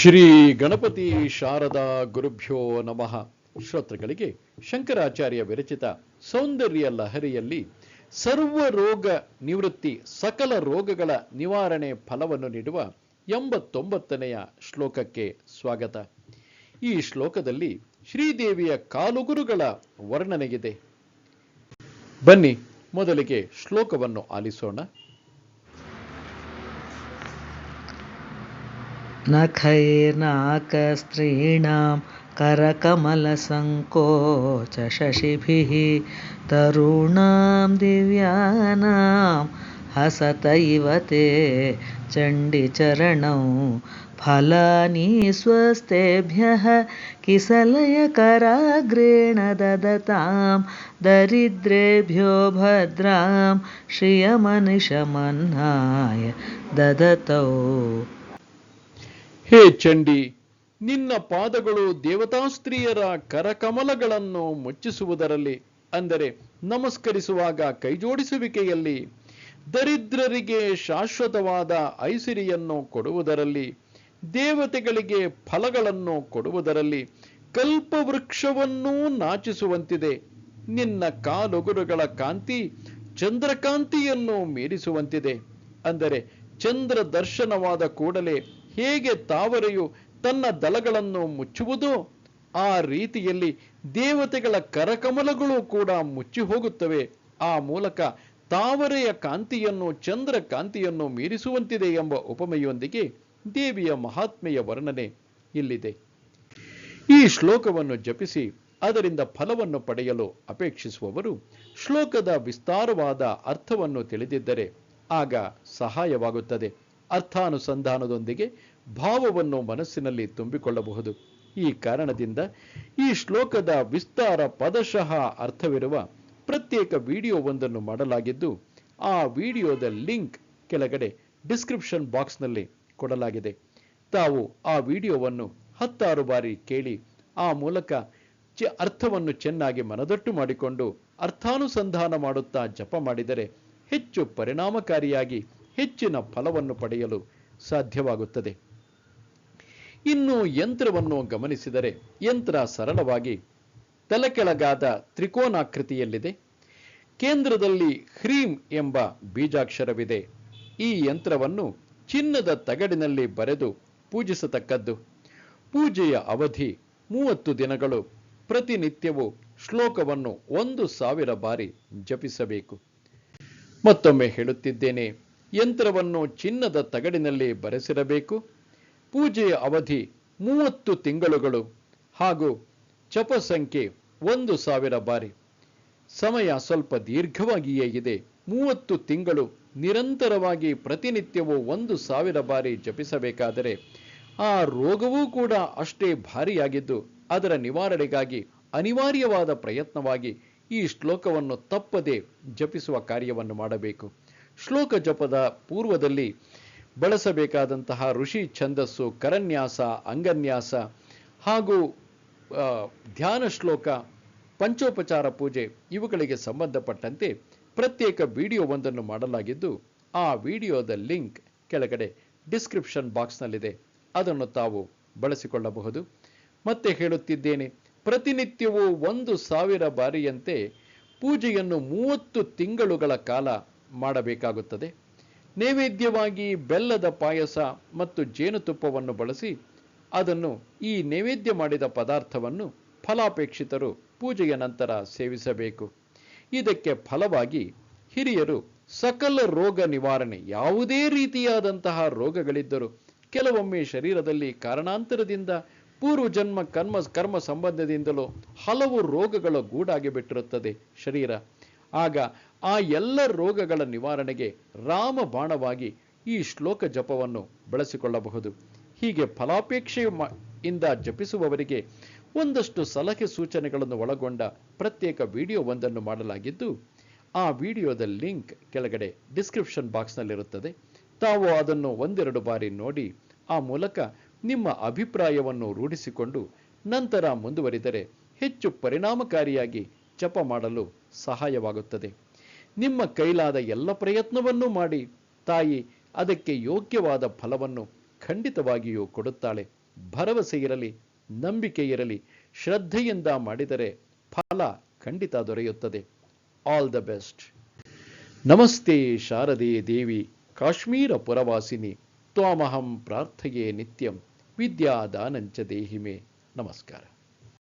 ಶ್ರೀ ಗಣಪತಿ ಶಾರದಾ ಗುರುಭ್ಯೋ ನಮಃ. ಶ್ರೋತೃಗಳಿಗೆ ಶಂಕರಾಚಾರ್ಯ ವಿರಚಿತ ಸೌಂದರ್ಯ ಲಹರಿಯಲ್ಲಿ ಸರ್ವ ರೋಗ ನಿವೃತ್ತಿ ಸಕಲ ರೋಗಗಳ ನಿವಾರಣೆ ಫಲವನ್ನು ನೀಡುವ ಎಂಬತ್ತೊಂಬತ್ತನೆಯ ಶ್ಲೋಕಕ್ಕೆ ಸ್ವಾಗತ. ಈ ಶ್ಲೋಕದಲ್ಲಿ ಶ್ರೀದೇವಿಯ ಕಾಲುಗುರುಗಳ ವರ್ಣನೆಗಿದೆ. ಬನ್ನಿ, ಮೊದಲಿಗೆ ಶ್ಲೋಕವನ್ನು ಆಲಿಸೋಣ. नखैर्नाकस्त्रीणां करकमलसङ्कोचशशिभिः तरूणां दिव्यानां हसत इव ते चण्डिचरणौ फलानि स्वस्तेभ्यः किसलयकराग्रेण ददतां दरिद्रेभ्यो भद्रां श्रियमनिशमन्नाय ददतौ ಹೇ ಚಂಡಿ, ನಿನ್ನ ಪಾದಗಳು ದೇವತಾ ಸ್ತ್ರೀಯರ ಕರಕಮಲಗಳನ್ನು ಮುಚ್ಚಿಸುವುದರಲ್ಲಿ, ಅಂದರೆ ನಮಸ್ಕರಿಸುವಾಗ ಕೈಜೋಡಿಸುವಿಕೆಯಲ್ಲಿ ದರಿದ್ರರಿಗೆ ಶಾಶ್ವತವಾದ ಐಸಿರಿಯನ್ನು ಕೊಡುವುದರಲ್ಲಿ, ದೇವತೆಗಳಿಗೆ ಫಲಗಳನ್ನು ಕೊಡುವುದರಲ್ಲಿ ಕಲ್ಪವೃಕ್ಷವನ್ನೂ ನಾಚಿಸುವಂತಿದೆ. ನಿನ್ನ ಕಾಲುಗುರುಗಳ ಕಾಂತಿ ಚಂದ್ರಕಾಂತಿಯನ್ನು ಮೀರಿಸುವಂತಿದೆ. ಅಂದರೆ ಚಂದ್ರ ದರ್ಶನವಾದ ಕೂಡಲೇ ಹೇಗೆ ತಾವರೆಯು ತನ್ನ ದಳಗಳನ್ನು ಮುಚ್ಚುವುದೋ ಆ ರೀತಿಯಲ್ಲಿ ದೇವತೆಗಳ ಕರಕಮಲಗಳು ಕೂಡ ಮುಚ್ಚಿ ಹೋಗುತ್ತವೆ. ಆ ಮೂಲಕ ತಾವರೆಯ ಕಾಂತಿಯನ್ನು, ಚಂದ್ರ ಕಾಂತಿಯನ್ನು ಮೀರಿಸುವಂತಿದೆ ಎಂಬ ಉಪಮೆಯೊಂದಿಗೆ ದೇವಿಯ ಮಹಾತ್ಮೆಯ ವರ್ಣನೆ ಇಲ್ಲಿದೆ. ಈ ಶ್ಲೋಕವನ್ನು ಜಪಿಸಿ ಅದರಿಂದ ಫಲವನ್ನು ಪಡೆಯಲು ಅಪೇಕ್ಷಿಸುವವರು ಶ್ಲೋಕದ ವಿಸ್ತಾರವಾದ ಅರ್ಥವನ್ನು ತಿಳಿದಿದ್ದರೆ ಆಗ ಸಹಾಯವಾಗುತ್ತದೆ. ಅರ್ಥಾನುಸಂಧಾನದೊಂದಿಗೆ ಭಾವವನ್ನು ಮನಸ್ಸಿನಲ್ಲಿ ತುಂಬಿಕೊಳ್ಳಬಹುದು. ಈ ಕಾರಣದಿಂದ ಈ ಶ್ಲೋಕದ ವಿಸ್ತಾರ ಪದಶಃ ಅರ್ಥವಿರುವ ಪ್ರತ್ಯೇಕ ವಿಡಿಯೋವೊಂದನ್ನು ಮಾಡಲಾಗಿದ್ದು, ಆ ವಿಡಿಯೋದ ಲಿಂಕ್ ಕೆಳಗಡೆ ಡಿಸ್ಕ್ರಿಪ್ಷನ್ ಬಾಕ್ಸ್ನಲ್ಲಿ ಕೊಡಲಾಗಿದೆ. ತಾವು ಆ ವಿಡಿಯೋವನ್ನು ಹತ್ತಾರು ಬಾರಿ ಕೇಳಿ, ಆ ಮೂಲಕ ಚ ಅರ್ಥವನ್ನು ಚೆನ್ನಾಗಿ ಮನದಟ್ಟು ಮಾಡಿಕೊಂಡು ಅರ್ಥಾನುಸಂಧಾನ ಮಾಡುತ್ತಾ ಜಪ ಮಾಡಿದರೆ ಹೆಚ್ಚು ಪರಿಣಾಮಕಾರಿಯಾಗಿ ಹೆಚ್ಚಿನ ಫಲವನ್ನು ಪಡೆಯಲು ಸಾಧ್ಯವಾಗುತ್ತದೆ. ಇನ್ನು ಯಂತ್ರವನ್ನು ಗಮನಿಸಿದರೆ ಯಂತ್ರ ಸರಳವಾಗಿ ತಲೆಕೆಳಗಾದ ತ್ರಿಕೋನಾಕೃತಿಯಲ್ಲಿದೆ. ಕೇಂದ್ರದಲ್ಲಿ ಹ್ರೀಂ ಎಂಬ ಬೀಜಾಕ್ಷರವಿದೆ. ಈ ಯಂತ್ರವನ್ನು ಚಿನ್ನದ ತಗಡಿನಲ್ಲಿ ಬರೆದು ಪೂಜಿಸತಕ್ಕದ್ದು. ಪೂಜೆಯ ಅವಧಿ ಮೂವತ್ತು ದಿನಗಳು. ಪ್ರತಿನಿತ್ಯವೂ ಶ್ಲೋಕವನ್ನು ಒಂದು ಸಾವಿರ ಬಾರಿ ಜಪಿಸಬೇಕು. ಮತ್ತೊಮ್ಮೆ ಹೇಳುತ್ತಿದ್ದೇನೆ. ಯಂತ್ರವನ್ನು ಚಿನ್ನದ ತಗಡಿನಲ್ಲಿ ಬರೆಸಿರಬೇಕು. ಪೂಜೆಯ ಅವಧಿ ಮೂವತ್ತು ತಿಂಗಳುಗಳು ಹಾಗೂ ಚಪ ಸಂಖ್ಯೆ ಒಂದು ಸಾವಿರ ಬಾರಿ. ಸಮಯ ಸ್ವಲ್ಪ ದೀರ್ಘವಾಗಿಯೇ ಇದೆ. ಮೂವತ್ತು ತಿಂಗಳು ನಿರಂತರವಾಗಿ ಪ್ರತಿನಿತ್ಯವೂ ಒಂದು ಸಾವಿರ ಬಾರಿ ಜಪಿಸಬೇಕಾದರೆ ಆ ರೋಗವೂ ಕೂಡ ಅಷ್ಟೇ ಭಾರಿಯಾಗಿದ್ದು ಅದರ ನಿವಾರಣೆಗಾಗಿ ಅನಿವಾರ್ಯವಾದ ಪ್ರಯತ್ನವಾಗಿ ಈ ಶ್ಲೋಕವನ್ನು ತಪ್ಪದೆ ಜಪಿಸುವ ಕಾರ್ಯವನ್ನು ಮಾಡಬೇಕು. ಶ್ಲೋಕ ಜಪದ ಪೂರ್ವದಲ್ಲಿ ಬಳಸಬೇಕಾದಂತಹ ಋಷಿ ಛಂದಸ್ಸು, ಕರನ್ಯಾಸ, ಅಂಗನ್ಯಾಸ ಹಾಗೂ ಧ್ಯಾನ ಶ್ಲೋಕ, ಪಂಚೋಪಚಾರ ಪೂಜೆ ಇವುಗಳಿಗೆ ಸಂಬಂಧಪಟ್ಟಂತೆ ಪ್ರತ್ಯೇಕ ವಿಡಿಯೋವೊಂದನ್ನು ಮಾಡಲಾಗಿದ್ದು, ಆ ವಿಡಿಯೋದ ಲಿಂಕ್ ಕೆಳಗಡೆ ಡಿಸ್ಕ್ರಿಪ್ಷನ್ ಬಾಕ್ಸ್ನಲ್ಲಿದೆ. ಅದನ್ನು ತಾವು ಬಳಸಿಕೊಳ್ಳಬಹುದು. ಮತ್ತೆ ಹೇಳುತ್ತಿದ್ದೇನೆ, ಪ್ರತಿನಿತ್ಯವೂ ಒಂದು ಸಾವಿರ ಬಾರಿಯಂತೆ ಪೂಜೆಯನ್ನು ಮೂವತ್ತು ತಿಂಗಳುಗಳ ಕಾಲ ಮಾಡಬೇಕಾಗುತ್ತದೆ. ನೈವೇದ್ಯವಾಗಿ ಬೆಲ್ಲದ ಪಾಯಸ ಮತ್ತು ಜೇನುತುಪ್ಪವನ್ನು ಬಳಸಿ ಅದನ್ನು ಈ ನೈವೇದ್ಯ ಮಾಡಿದ ಪದಾರ್ಥವನ್ನು ಫಲಾಪೇಕ್ಷಿತರು ಪೂಜೆಯ ನಂತರ ಸೇವಿಸಬೇಕು. ಇದಕ್ಕೆ ಫಲವಾಗಿ ಹಿರಿಯರು ಸಕಲ ರೋಗ ನಿವಾರಣೆ ಯಾವುದೇ ರೀತಿಯಾದಂತಹ ರೋಗಗಳಿದ್ದರೂ ಕೆಲವೊಮ್ಮೆ ಶರೀರದಲ್ಲಿ ಕಾರಣಾಂತರದಿಂದ ಪೂರ್ವಜನ್ಮ ಕರ್ಮ ಕರ್ಮ ಸಂಬಂಧದಿಂದಲೂ ಹಲವು ರೋಗಗಳ ಗೂಡಾಗಿ ಬಿಟ್ಟಿರುತ್ತದೆ ಶರೀರ ಆಗ ಆ ಎಲ್ಲ ರೋಗಗಳ ನಿವಾರಣೆಗೆ ರಾಮ ಬಾಣವಾಗಿ ಈ ಶ್ಲೋಕ ಜಪವನ್ನು ಬಳಸಿಕೊಳ್ಳಬಹುದು. ಹೀಗೆ ಫಲಾಪೇಕ್ಷೆ ಇಂದ ಜಪಿಸುವವರಿಗೆ ಒಂದಷ್ಟು ಸಲಹೆ ಸೂಚನೆಗಳನ್ನು ಒಳಗೊಂಡ ಪ್ರತ್ಯೇಕ ವಿಡಿಯೋ ಒಂದನ್ನು ಮಾಡಲಾಗಿದ್ದು, ಆ ವಿಡಿಯೋದ ಲಿಂಕ್ ಕೆಳಗಡೆ ಡಿಸ್ಕ್ರಿಪ್ಷನ್ ಬಾಕ್ಸ್ನಲ್ಲಿರುತ್ತದೆ. ತಾವು ಅದನ್ನು ಒಂದೆರಡು ಬಾರಿ ನೋಡಿ, ಆ ಮೂಲಕ ನಿಮ್ಮ ಅಭಿಪ್ರಾಯವನ್ನು ರೂಢಿಸಿಕೊಂಡು ನಂತರ ಮುಂದುವರಿದರೆ ಹೆಚ್ಚು ಪರಿಣಾಮಕಾರಿಯಾಗಿ ಜಪ ಮಾಡಲು ಸಹಾಯವಾಗುತ್ತದೆ. ನಿಮ್ಮ ಕೈಲಾದ ಎಲ್ಲ ಪ್ರಯತ್ನವನ್ನೂ ಮಾಡಿ, ತಾಯಿ ಅದಕ್ಕೆ ಯೋಗ್ಯವಾದ ಫಲವನ್ನು ಖಂಡಿತವಾಗಿಯೂ ಕೊಡುತ್ತಾಳೆ. ಭರವಸೆ ಇರಲಿ, ನಂಬಿಕೆ ಇರಲಿ, ಶ್ರದ್ಧೆಯಿಂದ ಮಾಡಿದರೆ ಫಲ ಖಂಡಿತ ದೊರೆಯುತ್ತದೆ. ಆಲ್ ದ ಬೆಸ್ಟ್ ನಮಸ್ತೆ ಶಾರದೆ ದೇವಿ, ಕಾಶ್ಮೀರ ಪುರವಾಸಿನಿ. ತ್ವಾಮಹಂ ಪ್ರಾರ್ಥೆಯೇ ನಿತ್ಯಂ. ವಿದ್ಯಾದಾನಂಚ ದೇಹಿಮೆ. ನಮಸ್ಕಾರ.